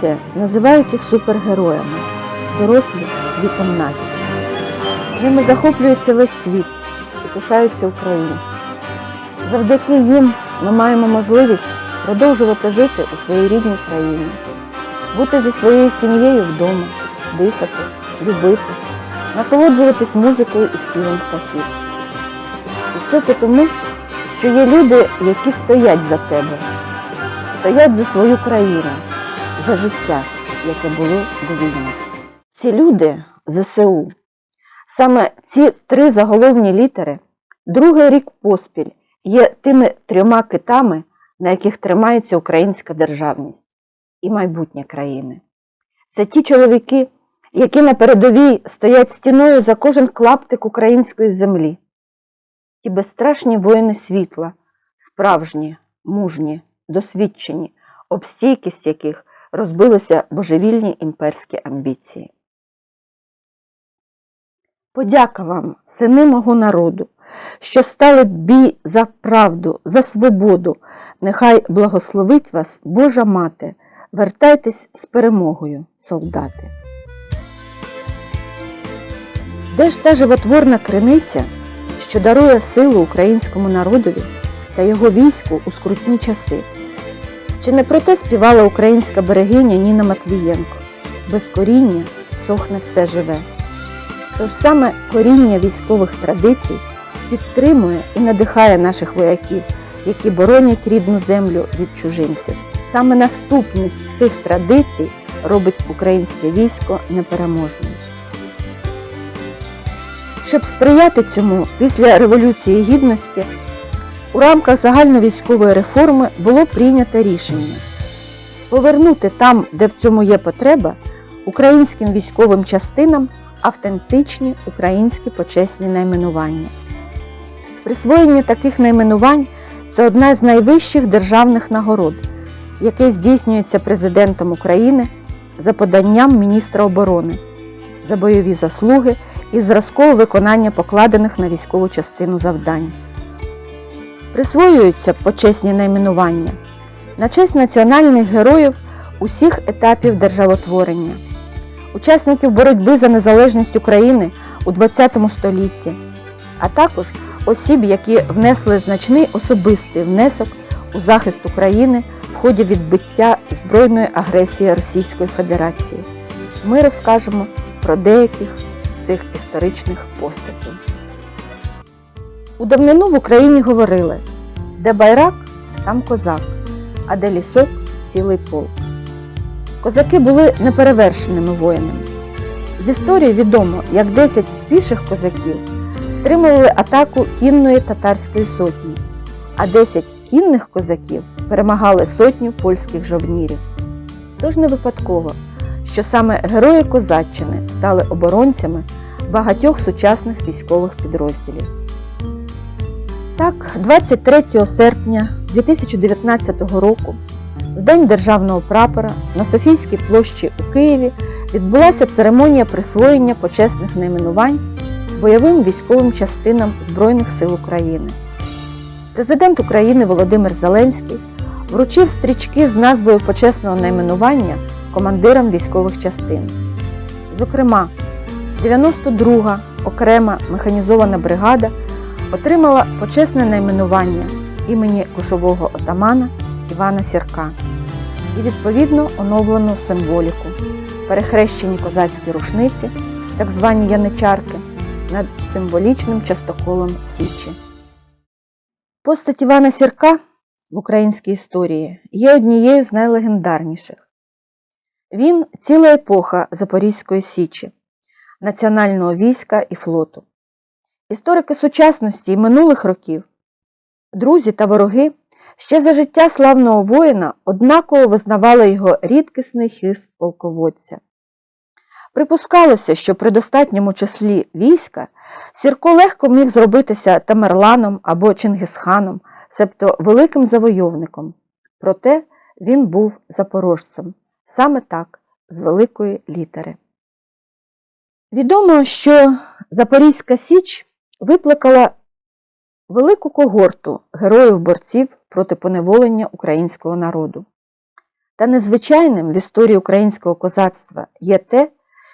Діти називають їх супергероями, дорослі світом нації. Ними захоплюється весь світ і пишаються українці. Завдяки їм ми маємо можливість продовжувати жити у своїй рідній країні, бути зі своєю сім'єю вдома, дихати, любити, насолоджуватись музикою і співом птахів. І все це тому, що є люди, які стоять за тебе, стоять за свою країну, за життя, яке було до війни. Ці люди ЗСУ. Саме ці три заголовні літери другий рік поспіль є тими трьома китами, на яких тримається українська державність і майбутнє країни. Це ті чоловіки, які на передовій стоять стіною за кожен клаптик української землі. Ті безстрашні воїни світла, справжні, мужні, досвідчені, об стійкість яких розбилися божевільні імперські амбіції. Подяка вам, сини мого народу, що стали бій за правду, за свободу. Нехай благословить вас Божа Мати. Вертайтесь з перемогою, солдати. Де ж та животворна криниця, що дарує силу українському народові та його війську у скрутні часи? Чи не про те співала українська берегиня Ніна Матвієнко? Без коріння сохне все живе. Тож саме коріння військових традицій підтримує і надихає наших вояків, які боронять рідну землю від чужинців. Саме наступність цих традицій робить українське військо непереможним. Щоб сприяти цьому, після Революції Гідності у рамках загальновійськової реформи було прийнято рішення повернути там, де в цьому є потреба, українським військовим частинам автентичні українські почесні найменування. Присвоєння таких найменувань це одна з найвищих державних нагород, яке здійснюється президентом України за поданням міністра оборони за бойові заслуги і зразкове виконання покладених на військову частину завдань. Присвоюються почесні найменування на честь національних героїв усіх етапів державотворення учасників боротьби за незалежність України у ХХ столітті, а також осіб, які внесли значний особистий внесок у захист України в ході відбиття збройної агресії Російської Федерації. Ми розкажемо про деяких з цих історичних постатей. У давнину в Україні говорили, де байрак, там козак, а де лісок цілий полк. Козаки були неперевершеними воїнами. З історії відомо, як 10 піших козаків стримували атаку кінної татарської сотні, а 10 кінних козаків перемагали сотню польських жовнірів. Тож не випадково, що саме герої Козаччини стали оборонцями багатьох сучасних військових підрозділів. Так, 23 серпня 2019 року в День державного прапора на Софійській площі у Києві відбулася церемонія присвоєння почесних найменувань бойовим військовим частинам Збройних сил України. Президент України Володимир Зеленський вручив стрічки з назвою почесного найменування командирам військових частин. Зокрема, 92-га окрема механізована бригада отримала почесне найменування імені кошового отамана Івана Сірка і відповідно оновлену символіку, перехрещені козацькі рушниці, так звані яничарки, над символічним частоколом Січі. Постать Івана Сірка в українській історії є однією з найлегендарніших. Він ціла епоха Запорізької Січі, національного війська і флоту. Історики сучасності і минулих років, друзі та вороги ще за життя славного воїна однаково визнавали його рідкісний хист полководця. Припускалося, що при достатньому числі війська Сірко легко міг зробитися Тамерланом або Чингисханом, себто великим завойовником. Проте він був запорожцем, саме так, з великої літери. Відомо, що Запорізька Січ викликала велику когорту героїв борців проти поневолення українського народу. Та незвичайним в історії українського козацтва є те,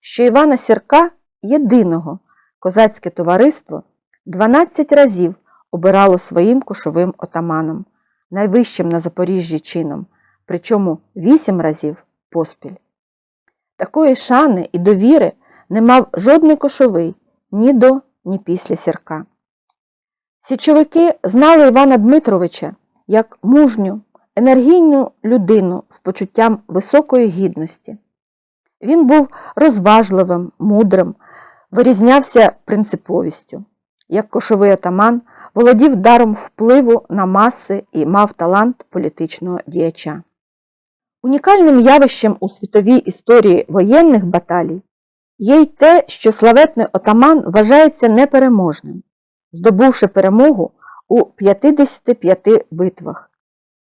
що Івана Сірка, єдиного козацьке товариство, 12 разів обирало своїм кошовим отаманом, найвищим на Запоріжжі чином, причому 8 разів поспіль. Такої шани і довіри не мав жодний кошовий ні до, ні після Сірка. Січовики знали Івана Дмитровича як мужню, енергійну людину з почуттям високої гідності. Він був розважливим, мудрим, вирізнявся принциповістю. Як кошовий отаман, володів даром впливу на маси і мав талант політичного діяча. Унікальним явищем у світовій історії воєнних баталій є й те, що славетний отаман вважається непереможним, здобувши перемогу у 55 битвах,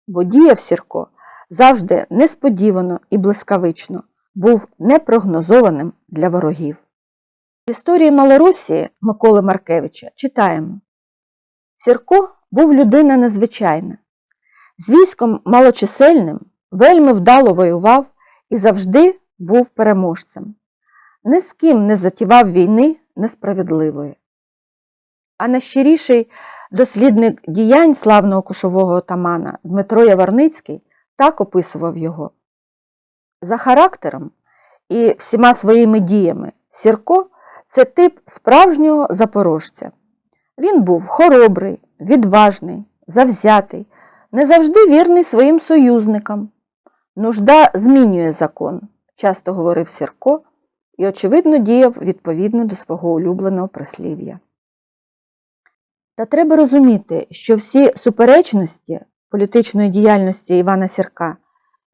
бо діяв Сірко завжди несподівано і блискавично, був непрогнозованим для ворогів. В історії Малоросії Миколи Маркевича читаємо Сірко був людина незвичайна. З військом малочисельним вельми вдало воював і завжди був переможцем. Ні з ким не затівав війни несправедливої. А найщиріший дослідник діянь славного кошового отамана Дмитро Яворницький так описував його. За характером і всіма своїми діями Сірко це тип справжнього запорожця. Він був хоробрий, відважний, завзятий, не завжди вірний своїм союзникам. Нужда змінює закон, часто говорив Сірко і, очевидно, діяв відповідно до свого улюбленого прислів'я. Та треба розуміти, що всі суперечності політичної діяльності Івана Сірка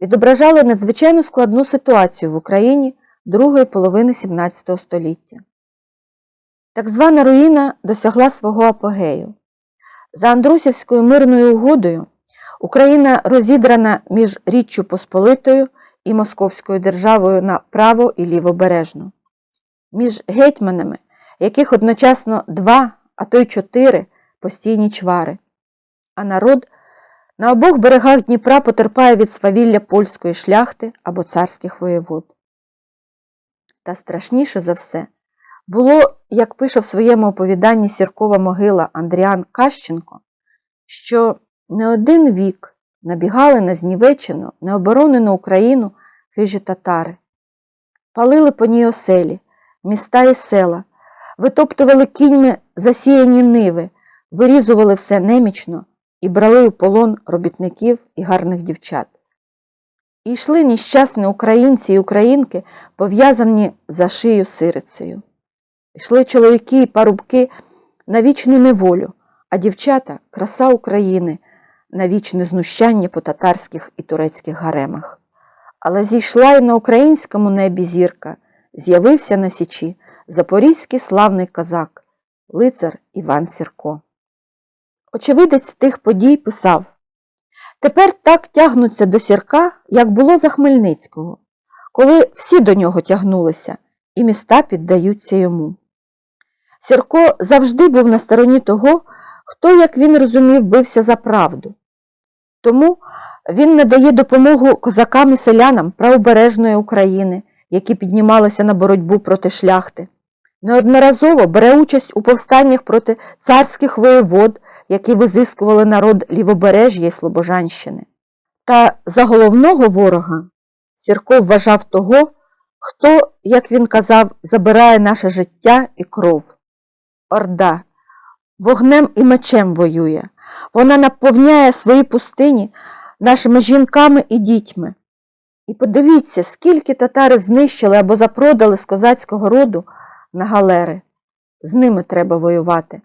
відображали надзвичайно складну ситуацію в Україні другої половини XVII століття. Так звана руїна досягла свого апогею. За Андрусівською мирною угодою Україна розідрана між Річчю Посполитою і Московською державою на право і лівобережну, між гетьманами, яких одночасно два, а то й чотири постійні чвари, а народ на обох берегах Дніпра потерпає від свавілля польської шляхти або царських воєвод. Та страшніше за все було, як пише в своєму оповіданні сіркова могила Андріан Кащенко, що не один вік набігали на знівечену, необоронену Україну хижі татари, палили по ній оселі, міста і села, витоптували кіньми засіяні ниви, вирізували все немічно і брали у полон робітників і гарних дівчат. І йшли нещасні українці і українки, пов'язані за шию сирицею. Йшли чоловіки і парубки на вічну неволю, а дівчата краса України на вічне знущання по татарських і турецьких гаремах. Але зійшла й на українському небі зірка, з'явився на січі запорізький славний козак, лицар Іван Сірко. Очевидець тих подій писав Тепер так тягнуться до сірка, як було за Хмельницького, коли всі до нього тягнулися, і міста піддаються йому. Сірко завжди був на стороні того, хто, як він розумів, бився за правду. Тому він надає допомогу козакам і селянам правобережної України, які піднімалися на боротьбу проти шляхти. Неодноразово бере участь у повстаннях проти царських воєвод, які визискували народ Лівобережжя і Слобожанщини. Та за головного ворога Сірко вважав того, хто, як він казав, забирає наше життя і кров. Орда вогнем і мечем воює. Вона наповняє свої пустині нашими жінками і дітьми. І подивіться, скільки татари знищили або запродали з козацького роду на галери. З ними треба воювати.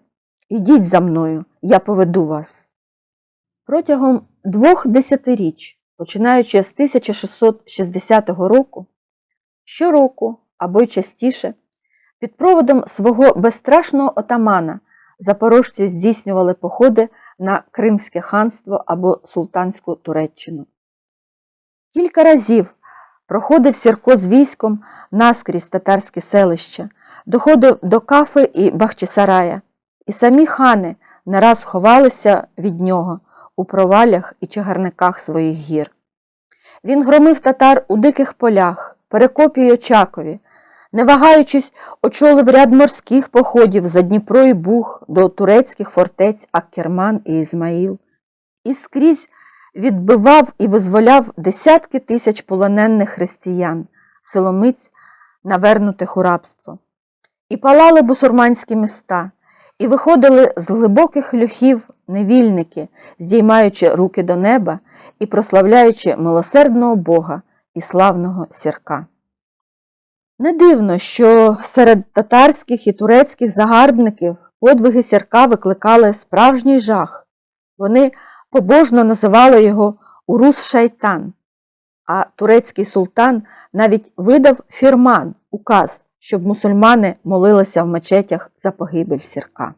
Ідіть за мною, я поведу вас. Протягом двох десятиріч, починаючи з 1660 року, щороку або й частіше, під проводом свого безстрашного отамана запорожці здійснювали походи на Кримське ханство або Султанську Туреччину. Кілька разів проходив Сірко з військом наскрізь татарське селище, доходив до Кафи і Бахчисарая, і самі хани не раз ховалися від нього у провалях і чагарниках своїх гір. Він громив татар у диких полях, Перекопі Очакові, не вагаючись, очолив ряд морських походів за Дніпро і Буг до турецьких фортець Аккерман і Ізмаїл. І скрізь відбивав і визволяв десятки тисяч полонених християн, силомиць, навернутих у рабство. І палали бусурманські міста, і виходили з глибоких льохів невільники, здіймаючи руки до неба і прославляючи милосердного Бога і славного сірка. Не дивно, що серед татарських і турецьких загарбників подвиги сірка викликали справжній жах. Вони побожно називали його Урус Шайтан, а турецький султан навіть видав фірман, указ, щоб мусульмани молилися в мечетях за погибель сірка.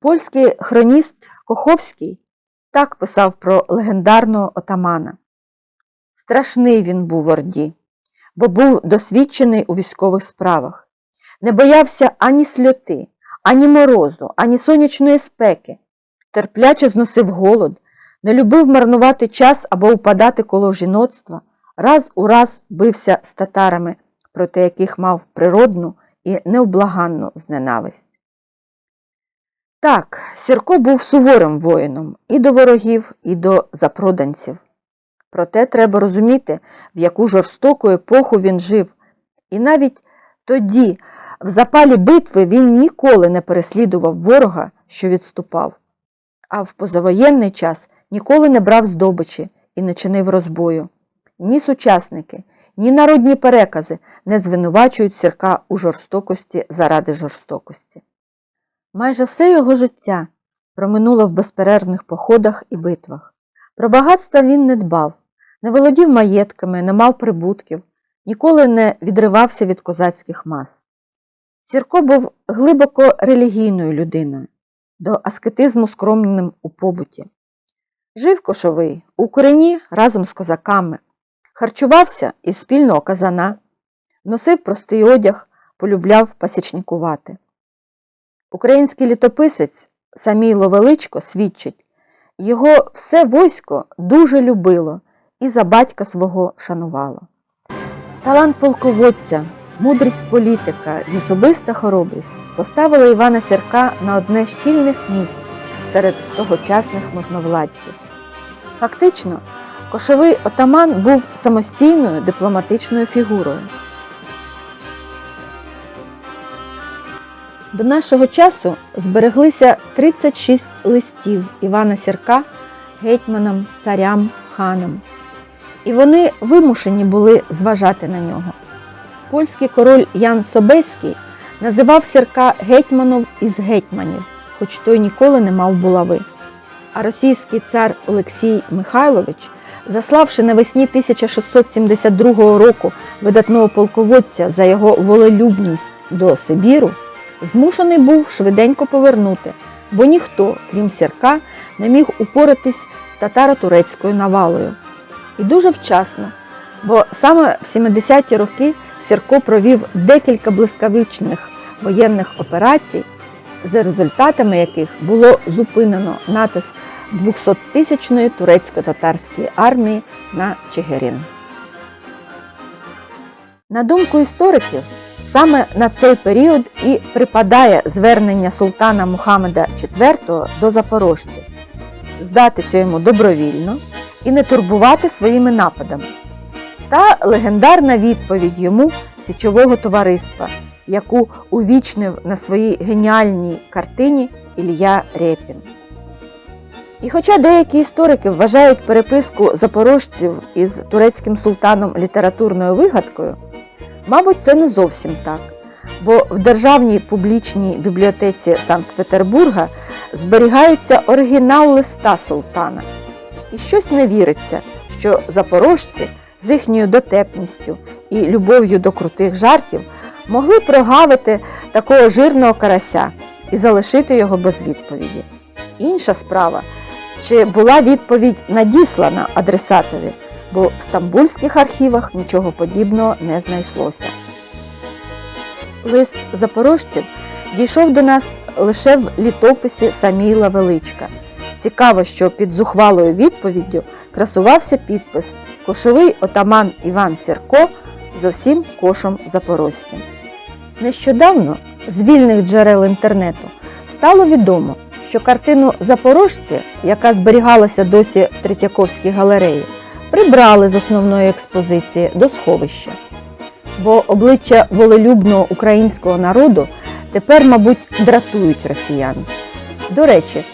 Польський хроніст Коховський так писав про легендарного отамана. Страшний він був Орді, бо був досвідчений у військових справах, не боявся ані сльоти, ані морозу, ані сонячної спеки, терпляче зносив голод, не любив марнувати час або упадати коло жіноцтва, раз у раз бився з татарами, проти яких мав природну і необлаганну зненависть. Так, Сірко був суворим воїном і до ворогів, і до запроданців. Проте треба розуміти, в яку жорстоку епоху він жив, і навіть тоді, в запалі битви, він ніколи не переслідував ворога, що відступав, а в позавоєнний час ніколи не брав здобичі і не чинив розбою. Ні сучасники, ні народні перекази не звинувачують сірка у жорстокості заради жорстокості. Майже все його життя проминуло в безперервних походах і битвах. Про багатства він не дбав, не володів маєтками, не мав прибутків, ніколи не відривався від козацьких мас. Сірко був глибоко релігійною людиною, до аскетизму скромним у побуті. Жив кошовий у корені разом з козаками, харчувався із спільного казана, носив простий одяг, полюбляв пасічникувати. Український літописець Самійло Величко свідчить, його все войсько дуже любило і за батька свого шанувало. Талант полководця, мудрість політика і особиста хоробрість поставили Івана Сірка на одне з чільних місць серед тогочасних можновладців. Фактично, кошовий отаман був самостійною дипломатичною фігурою. До нашого часу збереглися 36 листів Івана Сірка гетьманам, царям, ханам. І вони вимушені були зважати на нього. Польський король Ян Собеський називав Сірка гетьманом із гетьманів, хоч той ніколи не мав булави. А російський цар Олексій Михайлович, заславши навесні 1672 року видатного полководця за його волелюбність до Сибіру, змушений був швиденько повернути, бо ніхто, крім сірка, не міг упоратись з татаро-турецькою навалою. І дуже вчасно, бо саме в 70-ті роки Сірко провів декілька блискавичних воєнних операцій, за результатами яких було зупинено натиск 200-тисячної турецько-татарської армії на Чигирин. На думку істориків, Саме на цей період і припадає звернення султана Мухаммеда IV до запорожців здатися йому добровільно і не турбувати своїми нападами, та легендарна відповідь йому січового товариства, яку увічнив на своїй геніальній картині Ілля Рєпін. І хоча деякі історики вважають переписку запорожців із турецьким султаном літературною вигадкою, Мабуть, це не зовсім так, бо в Державній публічній бібліотеці Санкт-Петербурга зберігається оригінал листа султана. І щось не віриться, що запорожці з їхньою дотепністю і любов'ю до крутих жартів могли прогавити такого жирного карася і залишити його без відповіді. Інша справа, чи була відповідь надіслана адресатові бо в стамбульських архівах нічого подібного не знайшлося. Лист запорожців дійшов до нас лише в літописі Саміла Величка. Цікаво, що під зухвалою відповіддю красувався підпис кошовий отаман Іван Сірко з усім кошом запорозьким. Нещодавно з вільних джерел інтернету стало відомо, що картину Запорожці, яка зберігалася досі в Третьяковській галереї, прибрали з основної експозиції до сховища. Бо обличчя волелюбного українського народу тепер, мабуть, дратують росіян. До речі,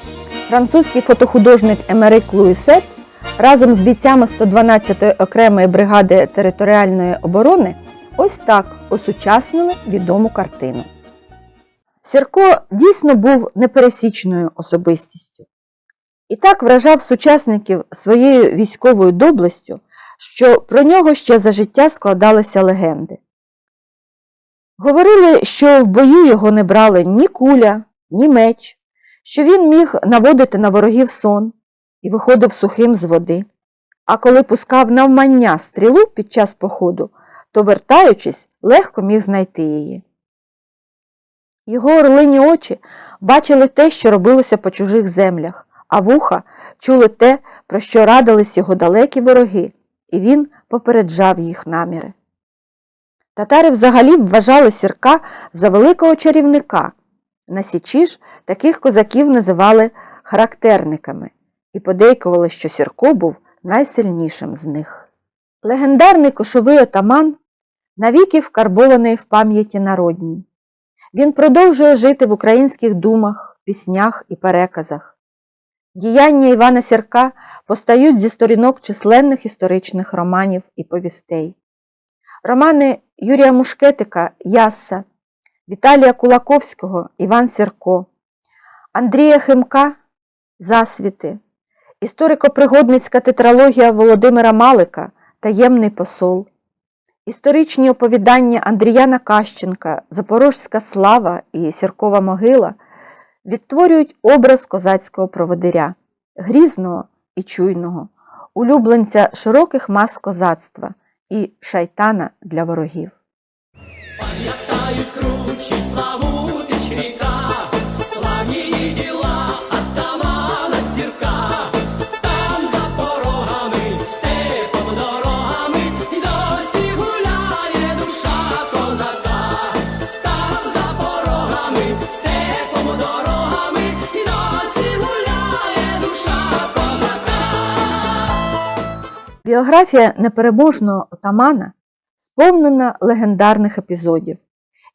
французький фотохудожник Емерик Луїсет разом з бійцями 112-ї окремої бригади територіальної оборони ось так осучаснили відому картину. Сірко дійсно був непересічною особистістю і так вражав сучасників своєю військовою доблестю, що про нього ще за життя складалися легенди. Говорили, що в бою його не брали ні куля, ні меч, що він міг наводити на ворогів сон і виходив сухим з води, а коли пускав навмання стрілу під час походу, то, вертаючись, легко міг знайти її. Його орлині очі бачили те, що робилося по чужих землях, а вуха чули те, про що радились його далекі вороги, і він попереджав їх наміри. Татари взагалі вважали сірка за великого чарівника. На Січі ж таких козаків називали характерниками і подейкували, що Сірко був найсильнішим з них. Легендарний кошовий отаман навіки вкарбований в пам'яті народній. Він продовжує жити в українських думах, піснях і переказах. Діяння Івана Сірка постають зі сторінок численних історичних романів і повістей. Романи Юрія Мушкетика Ясса, Віталія Кулаковського Іван Сірко, Андрія Химка Засвіти, історико-пригодницька тетралогія Володимира Малика Таємний посол, історичні оповідання Андріяна Кащенка Запорожська слава і Сіркова могила відтворюють образ козацького проводиря, грізного і чуйного, улюбленця широких мас козацтва і шайтана для ворогів. Пам'ятають кручі славутич Біографія непереможного отамана сповнена легендарних епізодів,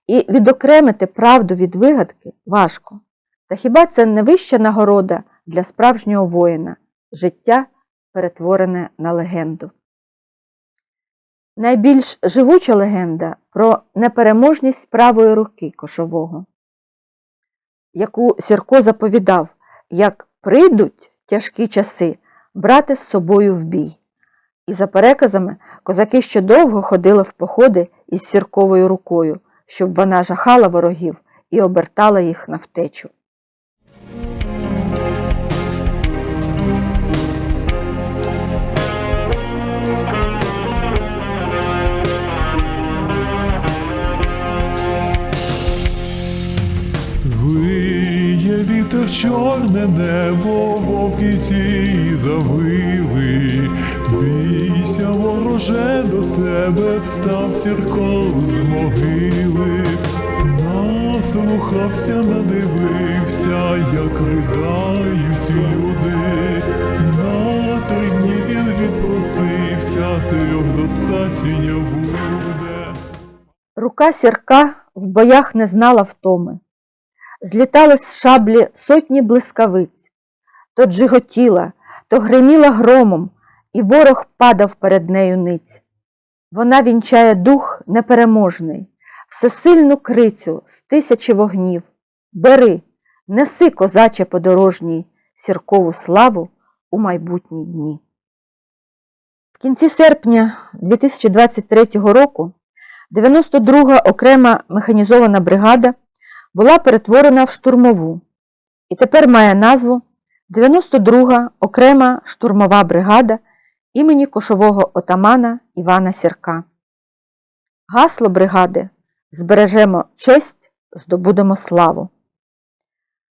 і відокремити правду від вигадки важко. Та хіба це не вища нагорода для справжнього воїна життя, перетворене на легенду? Найбільш живуча легенда про непереможність правої руки кошового, яку Сірко заповідав, як прийдуть тяжкі часи брати з собою в бій. І за переказами, козаки ще довго ходили в походи із сірковою рукою, щоб вона жахала ворогів і обертала їх на втечу. Тебе встав сірко з могили, наслухався, надивився, як придають люди, на три дні він відпросився, трьох достатньо буде. Рука сірка в боях не знала втоми. Злітали з шаблі сотні блискавиць, то джиготіла, то гриміла громом, і ворог падав перед нею ниць. Вона вінчає дух непереможний, всесильну крицю з тисячі вогнів. Бери, неси, козаче подорожній, сіркову славу у майбутні дні. В кінці серпня 2023 року 92-га окрема механізована бригада була перетворена в штурмову і тепер має назву 92-га окрема штурмова бригада імені кошового отамана Івана Сірка. Гасло бригади Збережемо честь, здобудемо славу.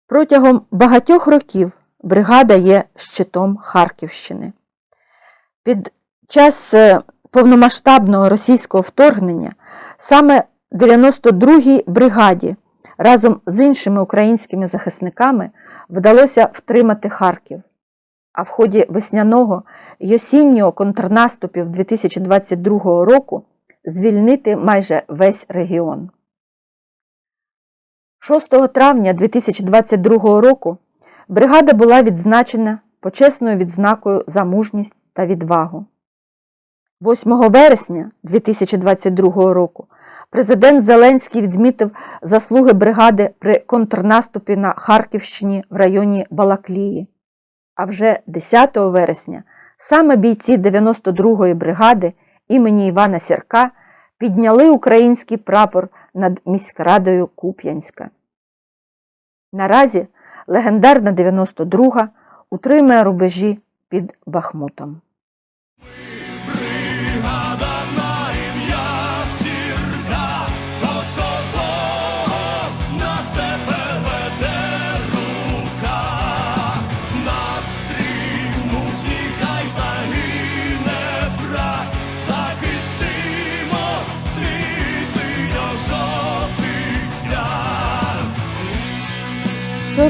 Протягом багатьох років бригада є щитом Харківщини. Під час е, повномасштабного російського вторгнення саме 92-й бригаді разом з іншими українськими захисниками вдалося втримати Харків. А в ході весняного й осіннього контрнаступів 2022 року звільнити майже весь регіон. 6 травня 2022 року бригада була відзначена почесною відзнакою за мужність та відвагу. 8 вересня 2022 року президент Зеленський відмітив заслуги бригади при контрнаступі на Харківщині в районі Балаклії. А вже 10 вересня саме бійці 92-ї бригади імені Івана Сірка підняли український прапор над міськрадою Куп'янська. Наразі легендарна 92-га утримує рубежі під Бахмутом.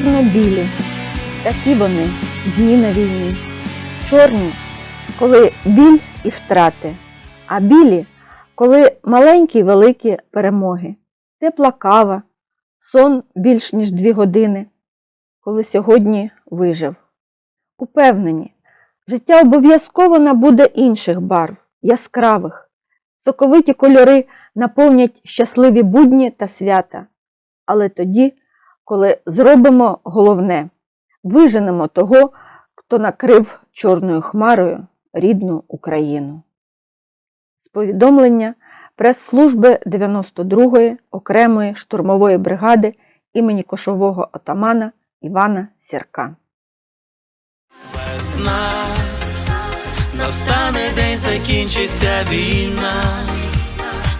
Чорно-білі, такі вони дні на війні. Чорні, коли біль і втрати, а білі, коли маленькі й великі перемоги, тепла кава, сон більш ніж дві години, коли сьогодні вижив. Упевнені, життя обов'язково набуде інших барв, яскравих, соковиті кольори наповнять щасливі будні та свята, але тоді, коли зробимо головне, виженемо того, хто накрив чорною хмарою рідну Україну. З повідомлення прес-служби 92-ї окремої штурмової бригади імені кошового отамана Івана Сірка. Без нас настане день, закінчиться війна.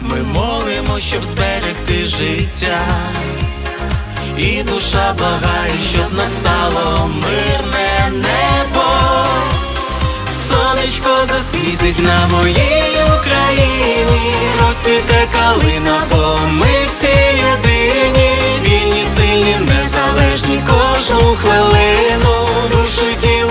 Ми молимо, щоб зберегти життя і душа благає, щоб настало мирне небо. Сонечко засвітить на моїй Україні, розцвіте калина, бо ми всі єдині, вільні, сильні, незалежні кожну хвилину душу тіло.